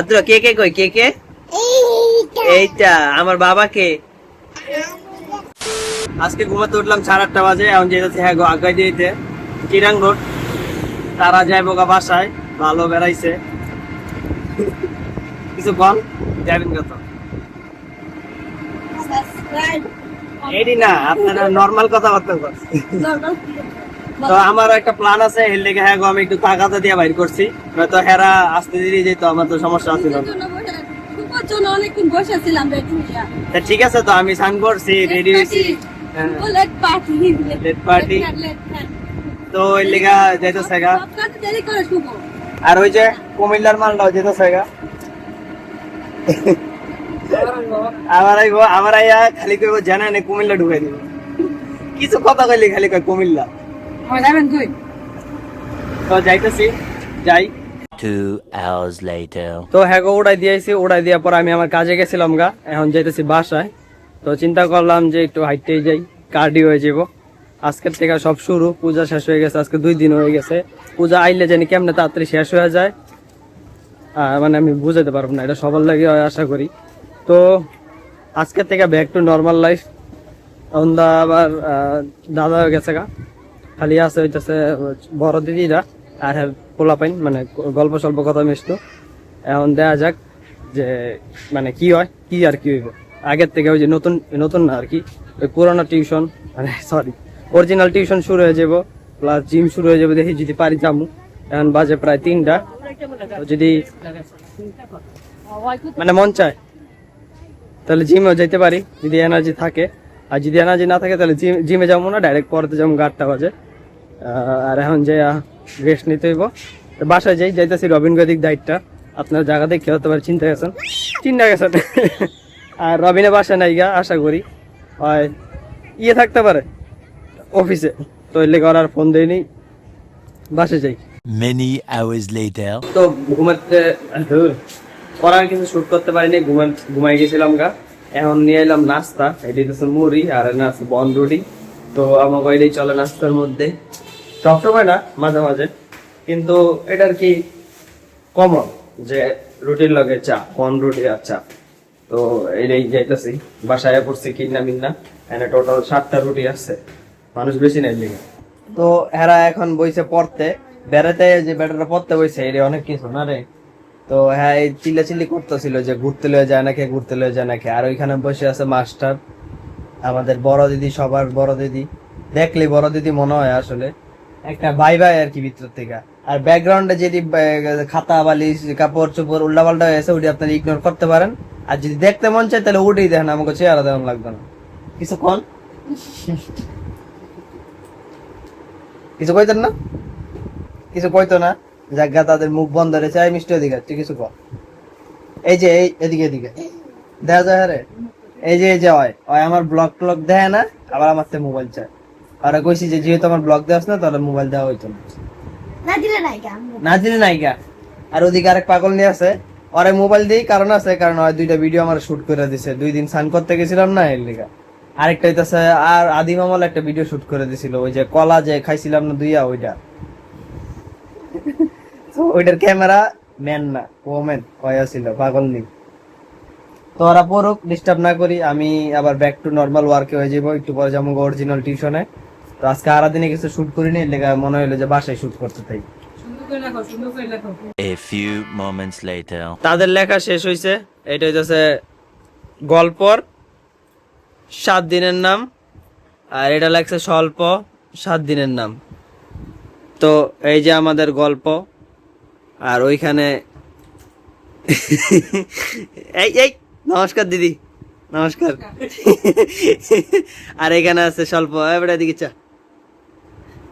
আদ্র কে কে কই? কে কে? এইটা। আমার বাবাকে। আজকে ঘুমাতে উঠলাম সাড়ে আটটা বাজে এখন যেতেছি হ্যাঁ আগাই দিতে। চিরাং রোড তারা যায় বোকা বাসায় ভালো বেড়াইছে। কিছু বল যাবেন কত এডি না আপনারা নর্মাল কথাবার্তা বল তো আমার একটা প্ল্যান আছে এর লেগে হ্যাঁ আমি একটু টাকাটা দিয়ে বাইর করছি। নয়তো হেরা আসতে দেরি যেত আমার তো সমস্যা ছিল না জন্য অনেকক্ষণ বসেছিলাম রেডি হইয়া। তা ঠিক আছে তো আমি সান করছি রেডি হয়েছি। হ্যাঁ। লেট পার্টি তো এর লেগা যাইতেছে গা। আর ওই যে কুমিল্লার মালটাও যেতেছে গা। আবার আইব আবার আইয়া খালি কইব জানা নেই কুমিল্লা ঢুকাই দিব। কিছু কথা কইলে খালি কয় কুমিল্লা। যাবেন তুই তো যাইতেছি যাই। Two hours later. তো হ্যাঁ গো উড়াই দিয়েছি উড়াই দেওয়ার পর আমি আমার কাজে গেছিলাম গা এখন যাইতেছি বাসায়। তো চিন্তা করলাম যে একটু হাইটেই যাই কার্ডি হয়ে যাব আজকের থেকে সব শুরু পূজা শেষ হয়ে গেছে আজকে দুই দিন হয়ে গেছে। পূজা আইলে জানি কেমনে তাড়াতাড়ি শেষ হয়ে যায়। মানে আমি বুঝাতে পারব না এটা সবার লাগে আশা করি। তো আজকের থেকে ব্যাক টু নর্মাল লাইফ দা আবার দাদা হয়ে গেছে গা। খালি আছে হইতেছে, বড় দিদিরা আর হ্যাঁ পোলাপাইন মানে গল্প স্বল্প কথা মিষ্ট এখন দেখা যাক যে মানে কি হয়, কি আর কি হইব। আগের থেকে ওই যে নতুন নতুন না আর কি, ওই পুরোনো টিউশন মানে সরি অরিজিনাল টিউশন শুরু হয়ে যাব প্লাস জিম শুরু হয়ে যাবে দেখি যদি পারি যামু। এখন বাজে প্রায় তিনটা। যদি মানে মন চায়। তাহলে জিমেও যেতে পারি যদি এনার্জি থাকে। আর যদি এনার্জি না থাকে তাহলে জিম জিমে যাব না ডাইরেক্ট পড়তে যাব গাড়টা বাজে। আর এখন যে রেস্ট নিতে হইব। তো বাসায় যাই যাইতেছি রবিন গদিক দায়িত্বটা। আপনার জায়গা দেখে হতে পারে চিন্তা গেছেন চিন্তা গেছেন আর রবিনের বাসা নাই গা আশা করি। হয় ইয়ে থাকতে পারে অফিসে তো ওর আর ফোন দেয়নি। বাসে যাই। Many hours later. তো ঘুমাতে পড়ার কিছু শুট করতে পারিনি ঘুমা ঘুমাই গেছিলাম গা। এখন নিয়ে এলাম নাস্তা, এটি হচ্ছে মুড়ি আর আছে বন রুটি। তো আমাকে এটাই চলে নাস্তার মধ্যে। সবসময় না, মাঝে মাঝে। কিন্তু এটার কি কমন যে রুটির লগে চা, বন রুটি আর চা। তো এটাই যাইতেছি বাসায় পড়ছি কিনা মিন্না এনে টোটাল সাতটা রুটি আছে। মানুষ বেশি নাই লিগে। তো এরা এখন বইছে পড়তে। বেড়াতে যে বেটারা পড়তে বইছে, এটা অনেক কিছু না রে? তো হ্যাঁ এই চিল্লা চিল্লি করতেছিল যে ঘুরতে লয়ে যায় নাকি ঘুরতে লয়ে যায় নাকি আর ওইখানে বসে আছে মাস্টার, আমাদের বড় দিদি, সবার বড় দিদি। দেখলে বড় দিদি মনে হয় আসলে। একটা ভাই ভাই আর কি ভিতর থেকে। আর ব্যাকগ্রাউন্ডে যদি খাতা, বালিশ, কাপড় চোপড় উল্টা পাল্টা হয়েছে ওটি আপনারা ইগনোর করতে পারেন। আর যদি দেখতে মন চায়, তাহলে উঠেই দেখেন, আমাকে চেহারা দেওয়ান লাগবে না। কিছু কন? কিছু কইতেন না? কিছু কইতো না? জায়গা তাদের মুখ বন্ধ রেখে এই মিষ্টি এদিকে তুই কিছু কর। এই যে এই এদিকে এদিকে। দেখা যায় রে এই যে এই যে হয় হয় আমার ব্লগ ট্লগ দেয় না আবার আমার থেকে মোবাইল চায়। আর কইছি যে যেহেতু আমার ব্লগ দেওয়াস না তাহলে মোবাইল দেওয়া হইতো না। না দিলে নাই কেন না দিলে নাইকা আর ওদিকে আরেক পাগল নিয়ে আছে। ওরে মোবাইল দিই কারণ আছে কারণ ওই দুইটা ভিডিও আমার শুট করে দিছে। দুই দিন স্নান করতে গেছিলাম না এর লিগা। আরেকটা হইতাছে আর আদি মামাল একটা ভিডিও শুট করে দিছিল। ওই যে কলা যে খাইছিলাম না দুইয়া ওইটা। তো ওইটার ক্যামেরা ম্যান না ওমেন কয়া ছিল পাগল নি। তো ওরা পড়ুক ডিস্টার্ব না করি আমি আবার ব্যাক টু নর্মাল ওয়ার্কে হয়ে যাব একটু পরে যাব অরিজিনাল টিউশনে তো আজকে আরা দিনে কিছু শুট করিনি এর লেগা মনে হইল যে বাসায় শুট করতে তাই A few moments later. তাদের লেখা শেষ হয়েছে এটা হইতেছে গল্পর সাত দিনের নাম আর এটা লেখছে স্বল্প সাত দিনের নাম। তো এই যে আমাদের গল্প আর ওইখানে এই এই নমস্কার দিদি নমস্কার। আর এখানে আছে স্বল্প এবারে দিকে চা।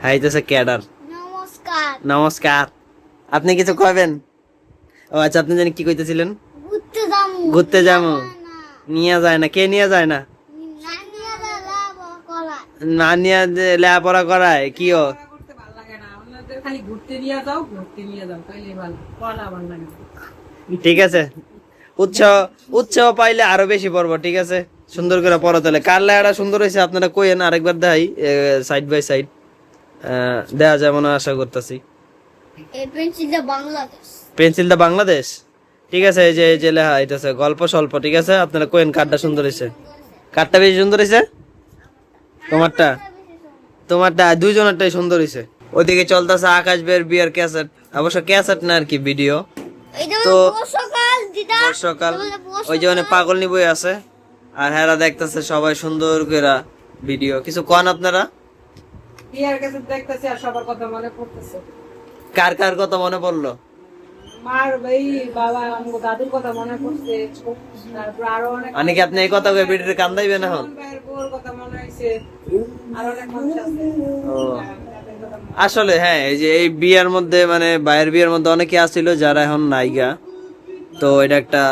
হ্যাঁ ক্যাডার। নমস্কার। নমস্কার। আপনি কিছু কবেন ও আচ্ছা আপনি জানি কি কইতেছিলেন? ঘুরতে যাম ঘুরতে নিয়ে যায় না। কে নিয়ে যায় না? না নিয়ে লেখাপড়া করায়? কি ও করতে ভালো লাগে না আমাদের খালি ঘুরতে নিয়ে যাও ঘুরতে নিয়ে যাও তাইলে ভালো। পড়া ভালো লাগে। ঠিক আছে। উৎসাহ উৎসাহ পাইলে আরও বেশি পড়ব ঠিক আছে? সুন্দর করে পড়া তাহলে। কার লেখাটা সুন্দর হয়েছে আপনারা কইেন আরেকবার দেখাই সাইড বাই সাইড দেওয়া যায় মনে আশা করতেছি। এই পেন্সিলটা বাংলাদেশ। ঠিক আছে এই যে এই যে লেখা হইতেছে গল্প স্বল্প ঠিক আছে? আপনারা কোয়েন কার্ডটা সুন্দর হয়েছে। কার্ডটা বেশি সুন্দর হয়েছে? তোমারটা? তোমারটা দুইজনেরটাই সুন্দর হয়েছে। ওদিকে চলতেছে আকাশ বের বিয়ার ক্যাসেট। অবশ্য ক্যাসেট না আর কি ভিডিও। তো বর্ষাকাল। ওই যে মানে পাগল নিবই আছে। আর হেরা দেখতেছে সবাই সুন্দর করে ভিডিও। কিছু কন আপনারা? বিয়ার দেখতেছি আর সবার কথা মনে পড়তেছে। কার কার কথা মনে পড়ল? মার ভাই বাবা আমার দাদুর কথা মনে পড়ছে। তারপর আরও অনেক অনেকে আপনি এই কথা ভিডিওতে কান্দাইবেন এখন? আমার ভাইয়ের কথা মনে হয়েছে আর অনেক মানুষ আছে। ও। আসলে হ্যাঁ এই যে এই বিয়ের মধ্যে মানে বাইরের বিয়ের মধ্যে অনেকে আসছিল যারা এখন নাইগা তো এটা একটা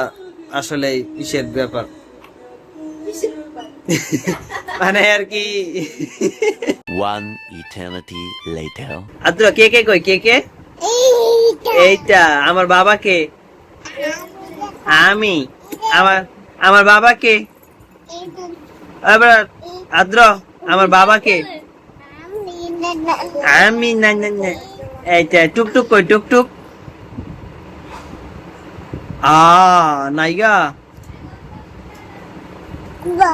আসলে ইসের ব্যাপার। মানে আর কি। One eternity later. আদ্র কে কে কই? কে কে? এইটা আমার বাবাকে আমি। আমার আমার বাবাকে এইটা আদ্র আমার না না আমি না না না। এইটা টুকটুক কই টুকটুক আ নাইগা কুবা